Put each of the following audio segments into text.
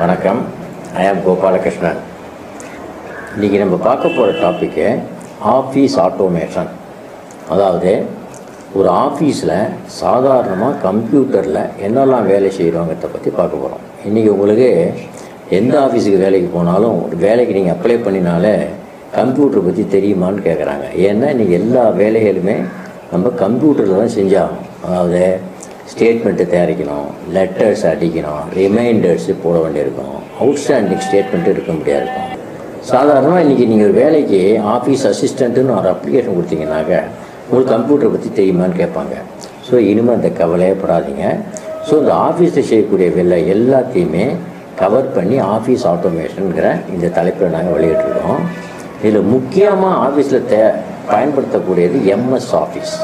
வணக்கம். ஐ ஆம் கோபாலகிருஷ்ணன். இன்றைக்கி நம்ம பார்க்க போகிற டாப்பிக்கு ஆஃபீஸ் ஆட்டோமேஷன் அதாவது ஒரு ஆஃபீஸில் சாதாரணமாக கம்ப்யூட்டரில் என்னெல்லாம் வேலை செய்கிறோங்கிறத பற்றி பார்க்க போகிறோம் இன்றைக்கி உங்களுக்கு எந்த ஆஃபீஸுக்கு வேலைக்கு போனாலும் ஒரு வேலைக்கு நீங்கள் அப்ளை பண்ணினாலே கம்ப்யூட்டர் பற்றி தெரியுமான்னு கேட்குறாங்க ஏன்னா இன்றைக்கி எல்லா வேலைகளுமே நம்ம கம்ப்யூட்டரில் தான் செஞ்சாகணும். அதாவது ஸ்டேட்மெண்ட்டு தயாரிக்கணும் லெட்டர்ஸ் அடிக்கணும் ரிமைண்டர்ஸு போட வேண்டியிருக்கும். அவுட்ஸ்டாண்டிங் ஸ்டேட்மெண்ட்டு இருக்க முடியாது இருக்கும் சாதாரணமாக இன்றைக்கி நீங்கள் ஒரு வேலைக்கு ஆஃபீஸ் அசிஸ்டண்ட்டுன்னு ஒரு அப்ளிகேஷன் கொடுத்தீங்கன்னாக்க உங்களுக்கு கம்ப்யூட்டரை பற்றி தெரியுமான்னு கேட்பாங்க. ஸோ இனிமேல் அந்த கவலையே படாதீங்க. ஸோ இந்த ஆஃபீஸில் செய்யக்கூடிய வேலை எல்லாத்தையுமே கவர் பண்ணி ஆஃபீஸ் ஆட்டோமேஷனுங்கிற இந்த தலைப்பில் நாங்கள் வெளியிட்டிருக்கோம். இதில் முக்கியமாக ஆஃபீஸில் தே பயன்படுத்தக்கூடியது எம்எஸ் ஆஃபீஸ்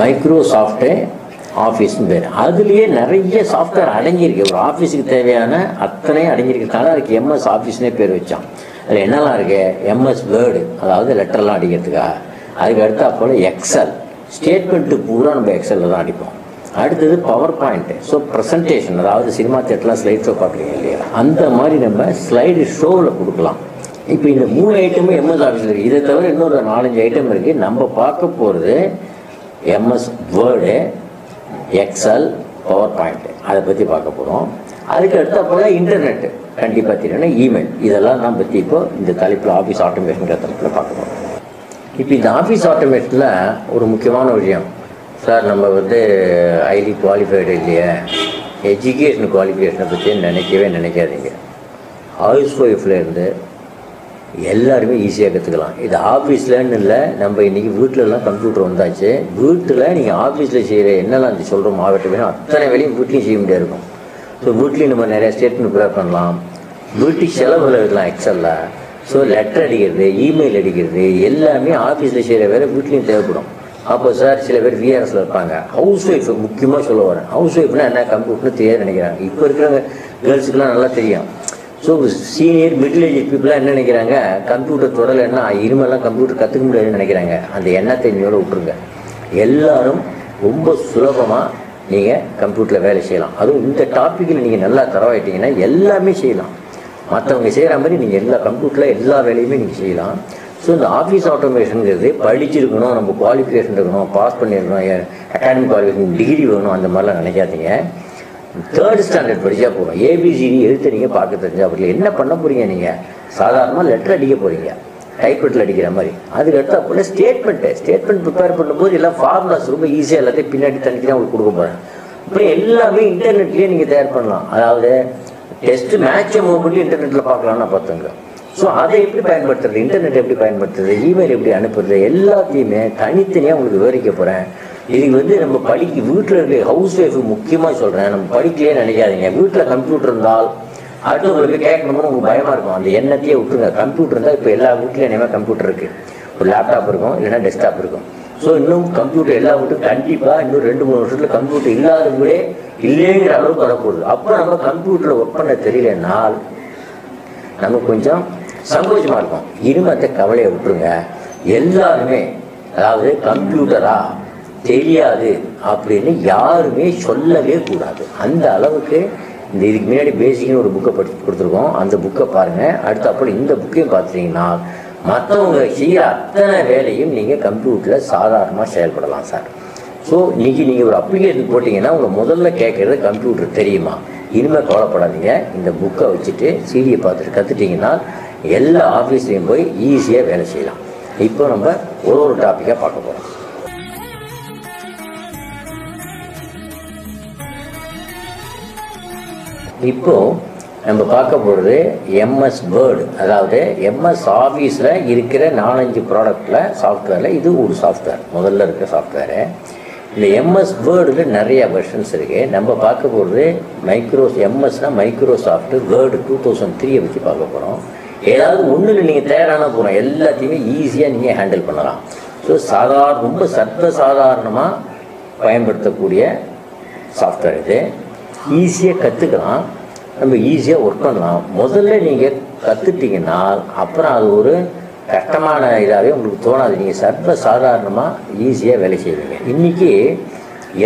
மைக்ரோசாஃப்ட்டு ஆஃபீஸ்னு பேர். அதுலேயே நிறைய சாஃப்ட்வேர் அடங்கியிருக்கு. ஒரு ஆஃபீஸுக்கு தேவையான அத்தனையும் அடங்கியிருக்கிறதுனால அதுக்கு எம்எஸ் ஆஃபீஸ்னே பேர் வச்சான். அதில் என்னெல்லாம் இருக்கு? எம்எஸ் வேர்டு அதாவது லெட்டர்லாம் அடிக்கிறதுக்காக அதுக்கு அடுத்தா போல் எக்ஸல் ஸ்டேட்மெண்ட்டு பூரா நம்ம எக்ஸலில் தான் அடிப்போம். அடுத்தது பவர் பாயிண்ட்டு ஸோ ப்ரெசன்டேஷன் அதாவது சினிமா தேட்டர்லாம் ஸ்லைட் ஷோ பார்க்குறீங்க இல்லையா? அந்த மாதிரி நம்ம ஸ்லைடு ஷோவில் கொடுக்கலாம். இப்போ இந்த மூணு ஐட்டமும் எம்எஸ் ஆஃபீஸில் இருக்குது இதை தவிர இன்னொரு நாலஞ்சு ஐட்டம் இருக்குது நம்ம பார்க்க போகிறது MS word Excel power point அதை பற்றி பார்க்க போகிறோம் அதுக்கு அடுத்த போல இன்டர்நெட்டு கண்டிப்பாக தெரியணும் இமெயில் இதெல்லாம் தான் பற்றி இப்போ இந்த தலைப்பில் ஆஃபீஸ் ஆட்டோமேஷன் தலைப்பில் பார்க்க போகிறோம் இப்போ இந்த ஆஃபீஸ் ஆட்டோமேஷனில் ஒரு முக்கியமான விஷயம். சார் நம்ம வந்து ஹைலி குவாலிஃபைடு இல்லையே. எஜுகேஷன் குவாலிஃபிகேஷனை பற்றி நினைக்கவே நினைக்காதீங்க. ஹவுஸ் ஒய்ஃப்லேருந்து எல்லாருமே ஈஸியாக கற்றுக்கலாம் இது ஆஃபீஸ்லன்னு இல்லை நம்ம இன்றைக்கி வீட்டிலலாம் கம்ப்யூட்டர் வந்தாச்சு. வீட்டில் நீங்கள் ஆஃபீஸில் செய்கிற என்னெல்லாம் இது சொல்கிறோம் மாவட்டம் அத்தனை வேலையும் வீட்லேயும் செய்ய முடியாது இருக்கும். ஸோ வீட்லேயும் நம்ம நிறையா ஸ்டேட்மெண்ட் ப்ரிப்பேர் பண்ணலாம். வீட்டுக்கு செலவில் இருக்கலாம் எக்ஸலில் ஸோ லெட்டர் அடிக்கிறது இமெயில் அடிக்கிறது எல்லாமே ஆஃபீஸில் செய்கிற வேலை வீட்லேயும் தேவைப்படும். அப்போ சார் சில பேர் விஆர்எஸில் இருப்பாங்க. ஹவுஸ் ஒய்ஃப் முக்கியமாக சொல்ல வரேன். ஹவுஸ் ஒய்ஃப்னா என்ன? கம்ப்யூட்டர்னு தெரியாது நினைக்கிறாங்க. இப்போ இருக்கிற கேர்ள்ஸுக்கெல்லாம் நல்லா தெரியும். ஸோ சீனியர் மிடில் ஏஜ் பீப்புளாக என்ன நினைக்கிறாங்க? கம்ப்யூட்டர் தொடலைன்னா இனிமேலாம் கம்ப்யூட்டர் கற்றுக்க முடியாதுன்னு நினைக்கிறாங்க. அந்த எண்ணத்தை நீங்களோட விட்டுருங்க. எல்லாரும் ரொம்ப சுலபமாக நீங்கள் கம்ப்யூட்டரில் வேலை செய்யலாம். அதுவும் இந்த டாப்பிக்கில் நீங்கள் நல்லா தரவாயிட்டீங்கன்னா எல்லாமே செய்யலாம். மற்றவங்க செய்கிற மாதிரி நீங்கள் எல்லா கம்ப்யூட்டரில் எல்லா வேலையுமே நீங்கள் செய்யலாம். ஸோ இந்த ஆஃபீஸ் ஆட்டோமேஷனுங்கிறது படிச்சிருக்கணும் நம்ம குவாலிஃபிகேஷன் இருக்கணும் பாஸ் பண்ணியிருக்கணும் அகாடமிக் குவாலிஃபிகேஷன் டிகிரி வேணும் அந்த மாதிரிலாம் நினைக்காதீங்க. தேர்ட் ஸ்டாண்டர்ட் படித்தா போகிறோம் ஏபிசிடி எழுத்து நீங்கள் பார்க்க தெரிஞ்சா அப்படி என்ன பண்ண போகிறீங்க நீங்கள் சாதாரணமாக லெட்டர் அடிக்க போகிறீங்க டைப்ரைட்டில் அடிக்கிற மாதிரி. அதுக்கு அடுத்தா ஸ்டேட்மெண்ட்டு ஸ்டேட்மெண்ட் ப்ரிப்பேர் பண்ணும்போது எல்லாம் ஃபார்முலாஸ் ரொம்ப ஈஸியாக எல்லாத்தையும் பின்னாடி தனித்தனியாக தான் உங்களுக்கு கொடுக்க போகிறேன் இப்போ எல்லாமே இன்டர்நெட்லேயே நீங்கள் தயார் பண்ணலாம். அதாவது டெஸ்ட் மேட்சை மூவ்மெண்ட்லையும் இன்டர்நெட்டில் பார்க்கலாம்னு பார்த்துங்க. ஸோ அதை எப்படி பயன்படுத்துறது? இன்டர்நெட் எப்படி பயன்படுத்துறது? இமெயில் எப்படி அனுப்புறது? எல்லாத்தையுமே தனித்தனியாக உங்களுக்கு விவரிக்க போகிறேன் இதுக்கு வந்து நம்ம படிக்க வீட்டில் இருக்க ஹவுஸ் ஒய்ஃப் முக்கியமாக சொல்கிறேன் நம்ம படிக்கலையே நினைக்காதீங்க. வீட்டில் கம்ப்யூட்டர் இருந்தால் அடுத்தவங்களுக்கு கேட்கணும்னு உங்களுக்கு பயமாக இருக்கும். அந்த எண்ணத்தையே விட்டுருங்க. கம்ப்யூட்டர் இருந்தால் இப்போ எல்லா வீட்லையும் இனிமேல் கம்ப்யூட்டர் இருக்குது ஒரு லேப்டாப் இருக்கும் இல்லைன்னா டெஸ்க்டாப் இருக்கும். ஸோ இன்னும் கம்ப்யூட்டர் எல்லா வீட்டும் கண்டிப்பாக இன்னும் ரெண்டு மூணு வருஷத்தில் கம்ப்யூட்டர் இல்லாத கூட இல்லைங்கிற அளவுக்கு வரப்போகுது. அப்போ நம்ம கம்ப்யூட்டரில் ஒர்க் பண்ண தெரியலனால் நமக்கு கொஞ்சம் சங்கோச்சமாக இருக்கும். இனிமத்தை கவலையை விட்டுருங்க. எல்லாருமே அதாவது கம்ப்யூட்டரா தெரியாது அப்படின்னு யாருமே சொல்லவே கூடாது. அந்த அளவுக்கு இந்த இதுக்கு முன்னாடி பேசிக்னு ஒரு புக்கை படித்து கொடுத்துருக்கோம். அந்த புக்கை பாருங்கள் அடுத்த அப்படி இந்த புக்கையும் பார்த்தீங்கன்னா மற்றவங்க செய்கிற அத்தனை வேலையும் நீங்கள் கம்ப்யூட்டரில் சாதாரணமாக செயல்படலாம் சார் ஸோ இன்றைக்கி நீங்கள் ஒரு அப்ளிகேஷன் போட்டிங்கன்னா உங்களை முதல்ல கேட்குறது கம்ப்யூட்டர் தெரியுமா? இனிமேல் கவலைப்படாதீங்க. இந்த புக்கை வச்சுட்டு சீடியை பார்த்துட்டு கற்றுட்டிங்கன்னா எல்லா ஆஃபீஸ்லேயும் போய் ஈஸியாக வேலை செய்யலாம். இப்போ நம்ம ஒரு ஒரு டாப்பிக்காக பார்க்க போகிறோம் இப்போ நம்ம பார்க்க போகிறது எம்எஸ் வேர்டு அதாவது எம்எஸ் ஆஃபீஸில் இருக்கிற நாலஞ்சு ப்ராடக்டில் சாஃப்ட்வேரில் இது ஒரு சாஃப்ட்வேர் முதல்ல இருக்கிற சாஃப்ட்வேரு இந்த எம்எஸ் வேர்டில் நிறைய வெர்ஷன்ஸ் இருக்குது நம்ம பார்க்க போகிறது மைக்ரோ எம்எஸ்னால் மைக்ரோசாஃப்ட்டு வேர்டு டூ தௌசண்ட் த்ரீயை வச்சு பார்க்க போகிறோம் ஏதாவது ஒன்றில் நீங்கள் தயாரான போகிறோம் எல்லாத்தையுமே ஈஸியாக நீங்கள் ஹேண்டில் பண்ணலாம். ஸோ சாதாரண ரொம்ப சர்வ சாதாரணமாக பயன்படுத்தக்கூடிய சாஃப்ட்வேர் இது. ஈஸியாக கற்றுக்கலாம் நம்ம ஈஸியாக ஒர்க் பண்ணலாம். முதல்ல நீங்கள் கற்றுட்டிங்கன்னா அப்புறம் அது ஒரு கஷ்டமான இதாகவே உங்களுக்கு தோணாது. நீங்கள் சர்வ சாதாரணமாக ஈஸியாக வேலை செய்வீங்க. இன்றைக்கி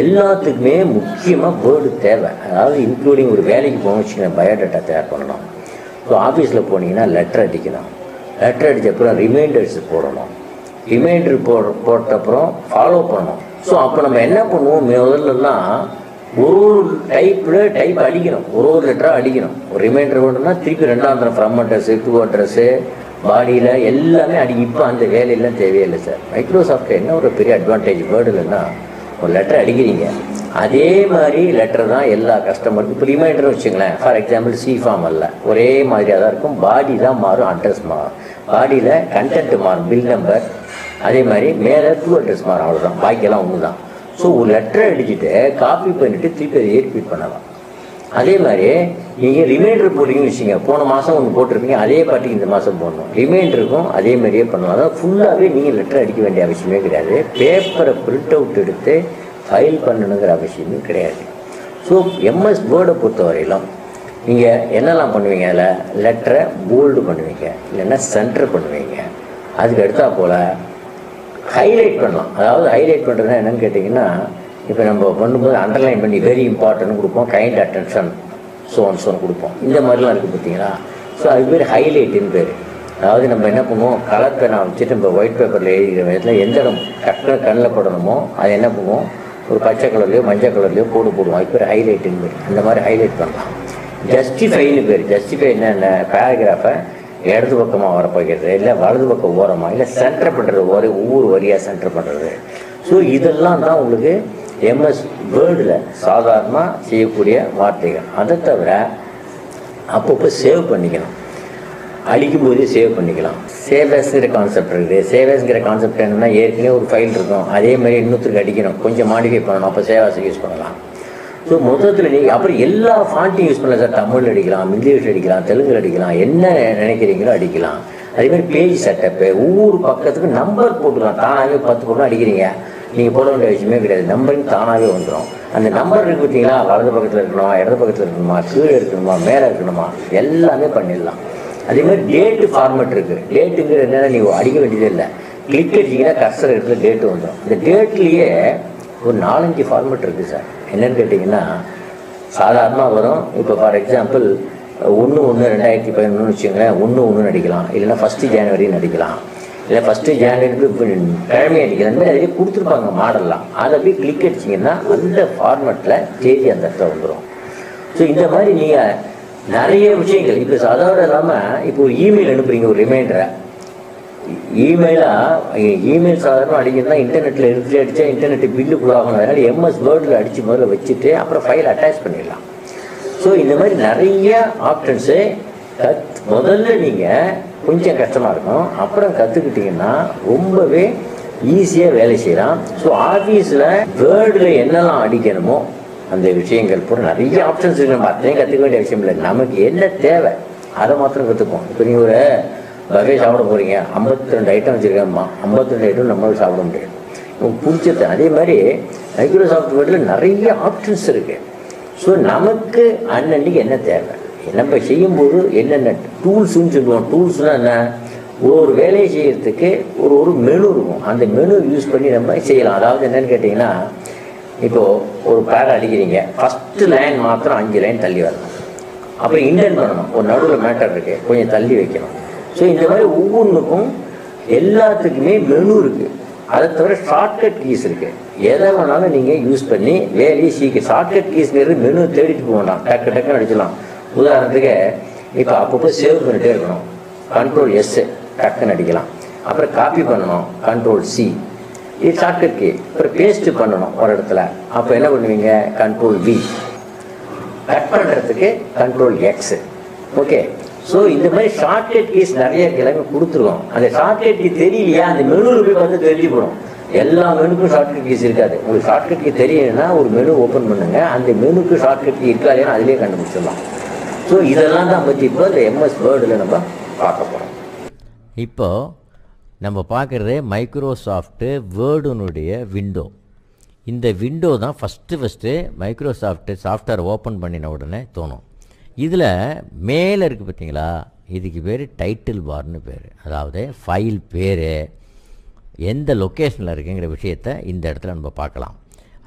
எல்லாத்துக்குமே முக்கியமாக வேர்டு தேவை. அதாவது இன்க்ளூடிங் ஒரு வேலைக்கு போகணும் வச்சுக்கோங்க பயோடேட்டா தயார் பண்ணணும். ஸோ ஆஃபீஸில் போனீங்கன்னா லெட்டர் அடிக்கணும். லெட்டர் அடித்த அப்புறம் ரிமைண்டர்ஸ் போடணும். ரிமைண்டர் போட போட்ட அப்புறம் ஃபாலோ பண்ணணும். ஸோ அப்போ நம்ம என்ன பண்ணுவோம்? முதல்லலாம் ஒரு ஒரு டைப்பில் டைப் அழிக்கணும் ஒரு ஒரு லெட்டராக அழிக்கணும் ஒரு ரிமைண்டர் வேணும்னா திருப்பி ரெண்டாம் தரம் ஃப்ரம் அட்ரஸு டூ அட்ரஸு பாடியில் எல்லாமே அடி. இப்போ அந்த வேலையெல்லாம் தேவையில்லை சார் மைக்ரோசாஃப்ட் என்ன ஒரு பெரிய அட்வான்டேஜ் வேர்டுலன்னா ஒரு லெட்டர் அடிக்கிறீங்க. அதே மாதிரி லெட்டர் தான் எல்லா கஸ்டமருக்கும் இப்போ ரிமைண்டர் வச்சுங்களேன். ஃபார் எக்ஸாம்பிள் சி ஃபார்ம் அல்ல. ஒரே மாதிரியாக தான் இருக்கும். பாடி தான் மாறும் அட்ரஸ் மாறும். பாடியில் கண்டென்ட் மாறும் பில் நம்பர் அதே மாதிரி மேலே டூ அட்ரஸ் மாறும். அவ்வளோதான் பாக்கியெல்லாம் ஒன்று தான் ஸோ ஒரு லெட்டரை அடிச்சுட்டு காப்பி பண்ணிவிட்டு திருப்பி அதை ஏற்பீட் பண்ணலாம் அதே மாதிரி நீங்கள் ரிமைண்டர் போட்டிங்கன்னு வச்சுங்க போன மாதம் ஒன்று போட்டிருப்பீங்க அதே பாட்டிக்கு இந்த மாதம் போடணும். ரிமைண்டருக்கும் அதே மாதிரியே பண்ணலாம் அதாவது ஃபுல்லாகவே நீங்கள் லெட்டர் அடிக்க வேண்டிய அவசியமே கிடையாது. பேப்பரை பிரிண்ட் அவுட் எடுத்து ஃபைல் பண்ணணுங்கிற அவசியமே கிடையாது. ஸோ எம்எஸ் வேர்டை பொறுத்தவரையிலும் நீங்கள் என்னெல்லாம் பண்ணுவீங்க அதில்? லெட்டரை போல்டு பண்ணுவீங்க இல்லைன்னா சென்டர் பண்ணுவீங்க. அதுக்கு அடுத்தா போல் ஹைலைட் பண்ணலாம் அதாவது ஹைலைட் பண்ணுறதுனா என்னன்னு கேட்டிங்கன்னா இப்போ நம்ம பண்ணும்போது அண்டர்லைன் பண்ணி வெரி இம்பார்ட்டன்ட் கொடுப்போம். கைண்ட் அட்டென்ஷன் சோன் சோன் கொடுப்போம். இந்த மாதிரிலாம் இருக்குது பார்த்தீங்களா? ஸோ அது பேர் ஹைலைட்டுன்னு பேர். அதாவது நம்ம என்ன பண்ணுவோம்? கலர் பெண்ணை வச்சுட்டு நம்ம ஒயிட் பேப்பரில் எழுதிக்கிற விதத்தில் எந்த இடம் கரெக்டாக கண்ணில் படணுமோ அதை என்ன பண்ணுவோம்? ஒரு பச்சை கலர்லையோ மஞ்சள் கலர்லையோ போடு போடுவோம். அது பேர் ஹைலைட்டுன்னு பேர். அந்த மாதிரி ஹைலைட் பண்ணலாம். ஜஸ்டிஃபைன்னு பேர். ஜஸ்டிஃபை என்ன பேராகிராஃபை இடது பக்கமாக வர போகிறது இல்லை வலது பக்கம் ஓரமாக இல்லை சென்டர் பண்ணுறது ஒரு ஒவ்வொரு வரியாக சென்டர் பண்ணுறது ஸோ இதெல்லாம் தான் உங்களுக்கு எம்எஸ் வேர்டில் சாதாரணமாக செய்யக்கூடிய வார்த்தைகள். அதை தவிர அப்பப்போ சேவ் பண்ணிக்கணும். அழிக்கும் போதே சேவ் பண்ணிக்கலாம் சேவஸ்ங்கிற கான்செப்ட் இருக்குது. சேவஸ்ங்கிற கான்செப்ட் என்னன்னா ஏற்கனவே ஒரு ஃபைல் இருக்கும். அதே மாதிரி இன்னொருத்தருக்கு அடிக்கணும். கொஞ்சம் மாடிஃபை பண்ணணும். அப்போ சேவாஸை யூஸ் பண்ணலாம். ஸோ மொத்தத்தில் நீங்கள் அப்புறம் எல்லா ஃபாண்ட்டையும் யூஸ் பண்ணலாம் சார் தமிழ் அடிக்கலாம் இங்கிலீஷ் அடிக்கலாம் தெலுங்கு அடிக்கலாம் என்ன நினைக்கிறீங்களோ அடிக்கலாம். அதேமாதிரி பேஜ் செட்டப்பு ஒவ்வொரு பக்கத்துக்கும் நம்பர் போட்டுக்கலாம். தானாகவே பத்து பக்கம் அடிக்கிறீங்க. நீங்கள் போட வேண்டிய விஷயமே கிடையாது. நம்பரிங் தானாகவே வந்துடும் அந்த நம்பர் இருக்கு பார்த்தீங்களா? வலது பக்கத்தில் இருக்கணுமா? இடது பக்கத்தில் இருக்கணுமா? கீழே இருக்கணுமா? மேலே இருக்கணுமா? எல்லாமே பண்ணிடலாம். அதே மாதிரி டேட்டு ஃபார்மேட் இருக்குது டேட்டுங்கிறது என்னென்னா நீங்கள் அடிக்க வேண்டியதே இல்லை. கிளிக் அடிச்சிங்கன்னா கர்சர் இடத்துல டேட்டு வந்துடும் இந்த டேட்லேயே ஒரு நாலஞ்சு ஃபார்மேட் இருக்குது சார். என்னென்னு கேட்டிங்கன்னா சாதாரணமாக வரும். இப்போ ஃபார் எக்ஸாம்பிள் ஒன்று ஒன்று ரெண்டாயிரத்தி பதினொன்று வச்சுங்களேன் ஒன்று ஒன்று நடிக்கலாம். இல்லைன்னா ஃபஸ்ட்டு ஜனவரி நடிக்கலாம். இல்லை ஃபஸ்ட்டு ஜனவரி கிழமை அடிக்கலாம் இந்த மாதிரி அதிலே கொடுத்துருப்பாங்க மாடல்லாம் அதை போய் கிளிக் அடிச்சிங்கன்னா அந்த ஃபார்மேட்டில் தேதி அந்த இடத்துல வந்துடும் ஸோ இந்த மாதிரி நீங்கள் நிறைய விஷயங்கள் இப்போ சாதாரண இல்லாமல் இப்போ ஒரு இமெயில் அனுப்புறீங்க ஒரு ரிமைண்டரை இமெயிலாக இமெயில் சாதாரணம் அடிக்கணும்னா இன்டர்நெட்டில் எடுத்து அடித்தா இன்டர்நெட் பில்லு ஆகணும் அதனால் எம்எஸ் வேர்டில் அடித்து முதல்ல வச்சுட்டு அப்புறம் ஃபைல் அட்டாச் பண்ணிடலாம். ஸோ இந்த மாதிரி நிறைய ஆப்ஷன்ஸு கத் முதல்ல நீங்கள் கொஞ்சம் கஷ்டமாக இருக்கும் அப்புறம் கற்றுக்கிட்டிங்கன்னா ரொம்பவே ஈஸியாக வேலை செய்யலாம். ஸோ ஆஃபீஸில் வேர்டில் என்னெல்லாம் அடிக்கணுமோ அந்த விஷயங்கள் பூரா நிறைய ஆப்ஷன்ஸ் இருக்கு. நம்ம அத்தனையும் கற்றுக்க வேண்டிய விஷயம் இல்லை. நமக்கு என்ன தேவை அதை மாத்திரம் கற்றுப்போம் இப்போ நீங்கள் ஒரு பஃபே சாப்பிட போகிறீங்க ஐம்பத்தி ரெண்டு ஐட்டம் வச்சுருக்கேன்மா. ஐம்பத்தி ரெண்டு ஐட்டம் நம்மளால சாப்பிட முடியாது. உங்களுக்கு பிடிச்சது அதே மாதிரி மைக்ரோசாஃப்ட் வேர்டில் நிறைய ஆப்ஷன்ஸ் இருக்குது ஸோ நமக்கு அன்னன்னைக்கு என்ன தேவை? நம்ம செய்யும்போது என்னென்ன டூல்ஸ்னு சொல்லுவோம். டூல்ஸ்னால் என்ன? ஒரு ஒரு வேலையை செய்யறதுக்கு ஒரு ஒரு மெனு இருக்கும். அந்த மெனு யூஸ் பண்ணி நம்ம செய்யலாம். அதாவது என்னன்னு கேட்டிங்கன்னா இப்போது ஒரு பேட் அடிக்கிறீங்க. ஃபஸ்ட்டு லைன் மாத்திரம் அஞ்சு லைன் தள்ளி வரணும். அப்புறம் இண்டென்ட் பண்ணணும். ஒரு நடுவில் மேட்டர் இருக்குது கொஞ்சம் தள்ளி வைக்கணும். ஸோ இந்த மாதிரி ஒவ்வொன்றுக்கும் எல்லாத்துக்குமே மெனு இருக்குது அதை தவிர ஷார்ட்கட் கீஸ் இருக்குது எதை வேணாலும் நீங்கள் யூஸ் பண்ணி வேலையை சீக்கிரம் ஷார்ட்கட் கீஸ்ங்கிறது மெனு தேடிட்டு போக வேண்டாம். டக்கு டக்குன்னு அடிச்சலாம் உதாரணத்துக்கு இப்போ அப்பப்போ சேவ் பண்ணிட்டே இருக்கணும். கண்ட்ரோல் எஸ் டக்குன்னு அடிக்கலாம். அப்புறம் காப்பி பண்ணணும். கண்ட்ரோல் சி இது ஷார்ட்கட் கீ அப்புறம் பேஸ்ட் பண்ணணும் ஒரு இடத்துல. அப்போ என்ன பண்ணுவீங்க? கண்ட்ரோல் வி கட் பண்ணுறதுக்கு கண்ட்ரோல் எக்ஸ் ஓகே ஸோ இந்த மாதிரி ஷார்ட்கட் கீஸ் நிறைய கிழமை கொடுத்துருவோம். அந்த ஷார்ட்கட் கீ தெரியலையா? அந்த மெனுவில் போய் வந்து தெரிஞ்சு போடும் எல்லா மெனுக்கும் ஷார்ட்கட் கீஸ் இருக்காது. உங்களுக்கு ஷார்ட்கட் கீ தெரியலன்னா ஒரு மெனு ஓப்பன் பண்ணுங்க. அந்த மெனுக்கு ஷார்ட்கட் கீ இருக்காதுன்னு அதிலே கண்டுபிடிச்சிடலாம். ஸோ இதெல்லாம் தான் பற்றி இப்போ இந்த எம்எஸ் வேர்டில் நம்ம பார்க்க போகிறோம் இப்போ நம்ம பார்க்குறது மைக்ரோசாஃப்ட்டு வேர்டுனுடைய விண்டோ இந்த விண்டோ தான் first first Microsoft software open பண்ணின உடனே தோணும். இதில் மேலே இருக்குது பார்த்தீங்களா இதுக்கு பேர் டைட்டில் பார்னு பேர். அதாவது ஃபைல் பேர். எந்த லொக்கேஷனில் இருக்குங்கிற விஷயத்த இந்த இடத்துல நம்ம பார்க்கலாம்.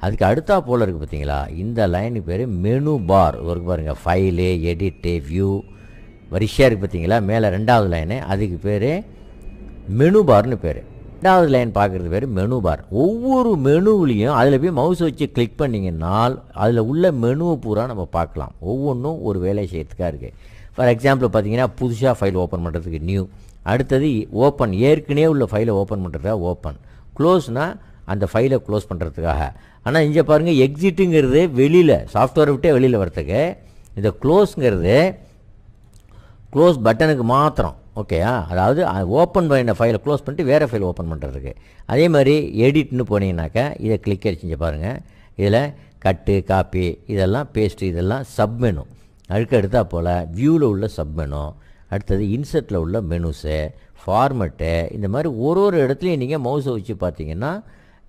அதுக்கு அடுத்தா போல் இருக்குது பார்த்தீங்களா இந்த லைனுக்கு பேர் மெனு பார் ஒரு பாருங்கள் ஃபைலு எடிட்டு வியூ வரிசையாக இருக்குது பார்த்தீங்களா மேலே ரெண்டாவது லைனு அதுக்கு பேர் மெனு பார்னு பேர். ரெண்டாவது லைன் பார்க்குறது பேர் மெனு பார் ஒவ்வொரு மெனுவிலையும் அதில் போய் மவுஸ் வச்சு கிளிக் பண்ணிங்கன்னால் அதில் உள்ள மெனுவை பூரா நம்ம பார்க்கலாம். ஒவ்வொன்றும் ஒரு வேலை செய்யறதுக்காக இருக்குது ஃபார் எக்ஸாம்பிள் பார்த்தீங்கன்னா புதுசாக ஃபைல் ஓப்பன் பண்ணுறதுக்கு நியூ அடுத்தது ஓப்பன் ஏற்கனவே உள்ள ஃபைலை ஓப்பன் பண்ணுறதுக்காக ஓப்பன் க்ளோஸ்னால் அந்த ஃபைலை க்ளோஸ் பண்ணுறதுக்காக ஆனால் இங்கே பாருங்கள் எக்ஸிட்டுங்கிறது வெளியில் சாஃப்ட்வேர் விட்டே வெளியில் வரத்துக்கு இந்த க்ளோஸுங்கிறது க்ளோஸ் பட்டனுக்கு மாத்திரம். ஓகேயா அதாவது ஓப்பன் பண்ணின ஃபைலை க்ளோஸ் பண்ணிட்டு வேறு ஃபைல் ஓப்பன் பண்ணுறதுக்கு அதே மாதிரி எடிட்னு போனீங்கன்னாக்கா இதை கிளிக் அடிச்சு பாருங்கள் இதில் கட்டு காப்பி இதெல்லாம் பேஸ்ட்டு இதெல்லாம் சப்மெனு அதுக்கு அடுத்தா போல் வியூவில் உள்ள சப்மெனு அடுத்தது இன்செர்ட்டில் உள்ள மெனுஸு ஃபார்மெட்டு இந்த மாதிரி ஒரு ஒரு இடத்துலையும் நீங்கள் மவுஸை வச்சு பார்த்தீங்கன்னா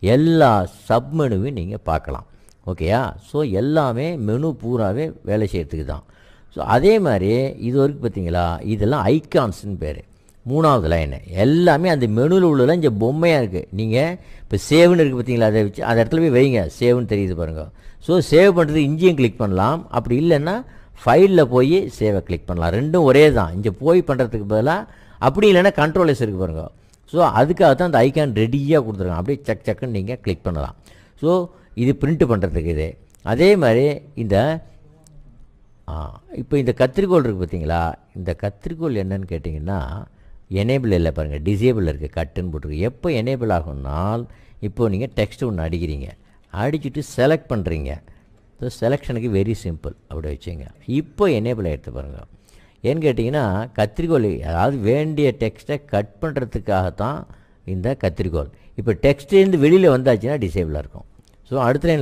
எல்லா சப்மெனுவையும் நீங்கள் பார்க்கலாம். ஓகேயா ஸோ எல்லாமே மெனு பூராவே வேலை செய்கிறதுக்கு தான் ஸோ அதே மாதிரி இது வரைக்கும் பார்த்தீங்களா? இதெல்லாம் ஐக்கான்ஸ்னு பேர். மூணாவது லைனு எல்லாமே அந்த மெனுவில் உள்ளதெல்லாம் இங்கே பொம்மையாக இருக்குது நீங்கள் இப்போ சேவ்னு இருக்குது பார்த்தீங்களா? அதை வச்சு அந்த இடத்துல போய் வைங்க. சேவ்னு தெரியுது பாருங்கள் ஸோ சேவ் பண்ணுறது இங்கேயும் கிளிக் பண்ணலாம். அப்படி இல்லைன்னா ஃபைலில் போய் சேவை கிளிக் பண்ணலாம். ரெண்டும் ஒரே தான். இங்கே போய் பண்ணுறதுக்கு பதிலாக அப்படி இல்லைன்னா கண்ட்ரோலர்ஸ் இருக்குது பாருங்கள் பாருங்க. ஸோ அதுக்காக தான் அந்த ஐக்கான் ரெடியாக கொடுத்துருக்காங்க. அப்படியே சக் சக்குன்னு நீங்கள் கிளிக் பண்ணலாம். ஸோ இது பிரிண்ட் பண்ணுறதுக்கு இது. அதே மாதிரி இந்த இப்போ இந்த கத்திரிக்கோல் இருக்குது பார்த்தீங்களா? இந்த கத்திரிக்கோல் என்னன்னு கேட்டிங்கன்னா எனேபிள் இல்லை பாருங்கள் டிசேபிள் இருக்குது கட்டுன்னு போட்டிருக்கு. எப்போ எனேபிள் ஆகும்னால் இப்போது நீங்கள் டெக்ஸ்ட் ஒன்று அடிக்கிறீங்க. அடிச்சுட்டு செலக்ட் பண்ணுறீங்க ஸோ செலெக்ஷனுக்கு வெரி சிம்பிள் அப்படி வச்சுங்க. இப்போ எனேபிள் எடுத்து பாருங்கள் ஏன்னு கேட்டிங்கன்னா கத்திரிக்கோல் அதாவது வேண்டிய டெக்ஸ்ட்டை கட் பண்ணுறதுக்காகத்தான் இந்த கத்திரிக்கோல் இப்போ டெக்ஸ்ட்லேருந்து வெளியில் வந்தாச்சுன்னா டிசேபிளாக இருக்கும். ஸோ அடுத்த லைனில்